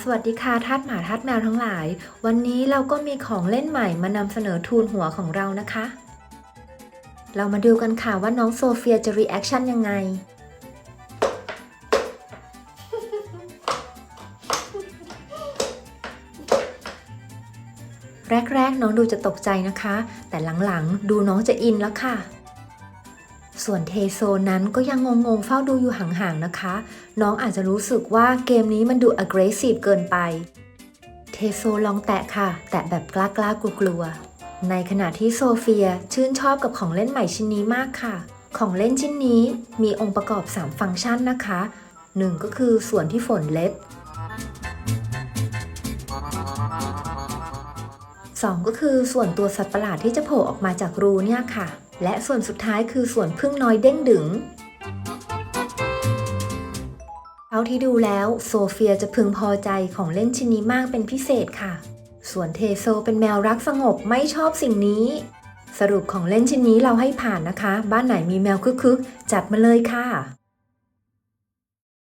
สวัสดีค่ะทาสหมาทาสแมวทั้งหลาย วันนี้เราก็มีของเล่นใหม่มานำเสนอทูนหัวของเรานะคะ เรามาดูกันค่ะว่าน้องโซเฟียจะรีแอคชั่นยังไง แรกๆ น้องดูจะตกใจนะคะ แต่หลังๆ ดูน้องจะอินแล้วค่ะ ส่วนเทโซนั้นก็ยังงงๆเฝ้าดูอยู่ห่างๆนะคะ น้องอาจจะรู้สึกว่าเกมนี้มันดู aggressive เกินไป เทโซลองแตะค่ะ แตะแบบกล้าๆกลัวๆในขณะที่โซเฟียชื่นชอบกับของเล่นใหม่ชิ้นนี้มากค่ะ ของเล่นชิ้นนี้มีองค์ประกอบ 3 ฟังก์ชันนะคะ 1 ก็คือส่วนที่ฝนเล็บ 2 ก็คือส่วนตัวสัตว์ประหลาดที่จะโผล่ออกมาจากรูเนี่ยค่ะ และส่วนสุดท้ายคือส่วนพึ่งน้อยเด้งดึงเท่าที่ดูแล้วโซเฟียจะพึงพอใจของเล่นชิ้นนี้มากเป็นพิเศษค่ะ ส่วนเทโซเป็นแมวรักสงบไม่ชอบสิ่งนี้ สรุปของเล่นชิ้นนี้เราให้ผ่านนะคะ บ้านไหนมีแมวคึกๆ จัดมาเลยค่ะ